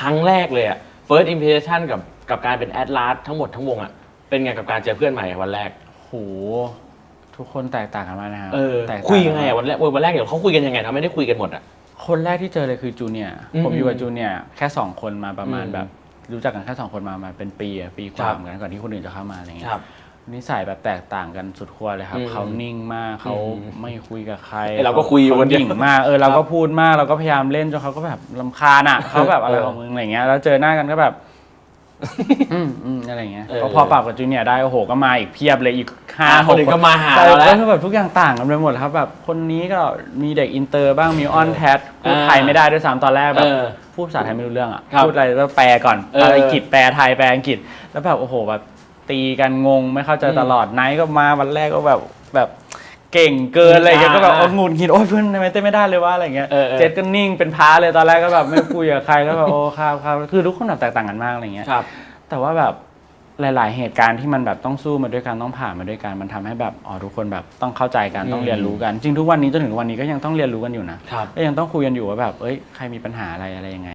ครั้งแรกเลยอะ first impression กับกับการเป็นแอดลาสทั้งหมดทั้งวงอะเป็นไงกับการเจอเพื่อนใหม่วันแรก โห ทุกคนแตกต่างกันมากนะครับเออ แตกต่าคุยยังไงอะวันแรกวันแรกเดี๋ยวเขาคุยกันยังไงทำไม่ได้คุยกันหมดอะ คนแรกที่เจอเลยคือจูเนียร์อืมผมอยู่กับจูเนียร์แค่สองคนมาประมาณอืมแบบ รู้จักกันแค่สองคนมามาเป็นปีอะปีกคว่ารับ เหมือนกันก่อนที่คนอื่นจะเข้ามาอะไรเงี้ยครับ นิสัยแบบแตกต่างกันสุดขั้วเลยครับ อืมเขานิ่งมากเขาอืมไม่คุยกับใครไอ้เราก็คุยอยู่เขาคนเดียวดิ่งมากเออเราก็พูดมากเราก็พยายามเล่นจนเขาก็แบบลำคาญอะ เขาแบบอะไรเออของมึงอะไรเงี้ยแล้วเจอหน้ากันก็แบบอืมอืมอะไรเงี้ยเออก็พอปรับกับจูเนียร์ได้โอ้โหก็มาอีกเพียบเลยอีกห้าอ่าหคนกอื่นก็มาหาแต่เราแล้วก็คือแบบทุกอย่างต่างกันไปหมดครับแบบคนนี้ก็มีเด็กอินเตอร์บ้างมีออนแทสพูดไทยไม่ได้ด้วยซ้ำตอนแรกแบบ เออ พูดภาษาไทยไม่รู้เรื่องอะ ครับพูดอะไรแล้วแปลก่อนเออ ภาษาอังกฤษแปลไทยแปลอังกฤษ แล้วแบบโอ้โหแบบ ตีกันงงไม่เข้าใจอืมตลอดไนท์ก็มาวันแรกก็แบบแบบเก่งเกินอะไรอย่างเงี้ยอ่าก็แบบโอ้หงุดหงิดโอ้ยเพื่อนทำไมเต้นไม่ได้เลยวะอะไรอย่างเงี้ยเออเออ เจ็ดก็นิ่งเป็นพ้าเลยตอนแรกก็แบบไม่คุยกับใครก็แบบโอ้ครับครับคือทุกคนแบบแตกต่างกันมากอะไรเงี้ย ครับ แต่ว่าแบบหลาย ๆ เหตุการณ์ที่มันแบบต้องสู้มาด้วยกันต้องผ่านมาด้วยกันมันทำให้แบบอ๋อทุกคนแบบต้องเข้าใจกันต้องอืมเรียนรู้กันจริงทุกวันนี้จนถึงวันนี้ก็ยังต้องเรียนรู้กันอยู่นะครับ ก็ยังต้องคุยกันอยู่ว่าแบบเอ้ยใครมีปัญหาอะไรอะไรยังไง